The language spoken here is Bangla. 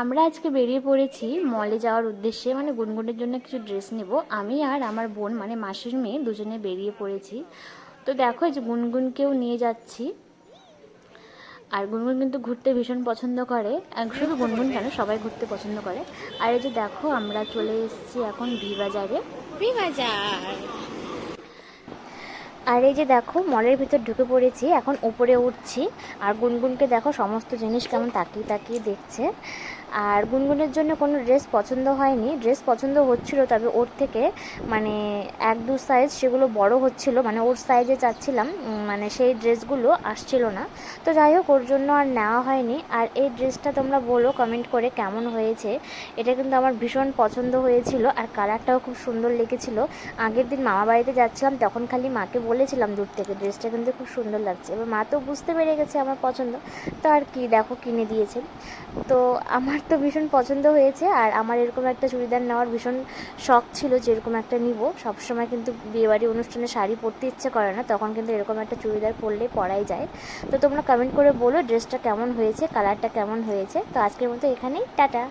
আমরা আজকে বেরিয়ে পড়েছি মলে যাওয়ার উদ্দেশ্যে মানে গুনগুনের জন্য কিছু ড্রেস নেব। আমি আর আমার বোন মানে মাসির মেয়ে দুজনে বেরিয়ে পড়েছি। তো দেখো এই যে গুনগুনকেও নিয়ে যাচ্ছি। আর গুনগুন কিন্তু ঘুরতে ভীষণ পছন্দ করে। শুধু গুনগুন কেন সবাই ঘুরতে পছন্দ করে। আর এই যে দেখো আমরা চলে এসেছি এখন ভি বাজারে। বাজার। আর এই যে দেখো মলের ভিতর ঢুকে পড়েছি এখন উপরে উঠছি। আর গুনগুনকে দেখো সমস্ত জিনিস কেমন তাকিয়ে তাকিয়ে দেখছে। আর গুনগুনের জন্য কোনো ড্রেস পছন্দ হয়নি। ড্রেস পছন্দ হচ্ছিল, তবে ওর থেকে মানে এক, দু সাইজ সেগুলো বড় হচ্ছিল। মানে ওর সাইজে চাচ্ছিলাম মানে সেই ড্রেসগুলো আসছিল না। তো যাই হোক, ওর জন্য আর নেওয়া হয়নি। আর এই ড্রেসটা তোমরা বলো কমেন্ট করে কেমন হয়েছে। এটা কিন্তু আমার ভীষণ পছন্দ হয়েছিল, আর কালারটাও খুব সুন্দর লেগেছিল। আগের দিন মামা বাড়িতে যাচ্ছিলাম, তখন খালি মাকে বলেছিলাম দূর থেকে, ড্রেসটা কিন্তু খুব সুন্দর লাগছে। এবার মা তো বুঝতে পেরে গেছে আমার পছন্দ। তো আর কি, দেখো কিনে দিয়েছে। তো আমার তো ভীষণ পছন্দ হয়েছে আর আমার এরকম একটা চুড়িদার নেওয়ার ভীষণ শখ ছিল যে এরকম একটা নিব। সবসময় কিন্তু বিয়েবাড়ি অনুষ্ঠানে শাড়ি পরতে ইচ্ছে করে না, তখন কিন্তু এরকম একটা চুড়িদার পরলে পরাই যায়। তো তোমরা কমেন্ট করে বলো ড্রেসটা কেমন হয়েছে কালারটা কেমন হয়েছে। তো আজকের মতো এখানেই, টাটা!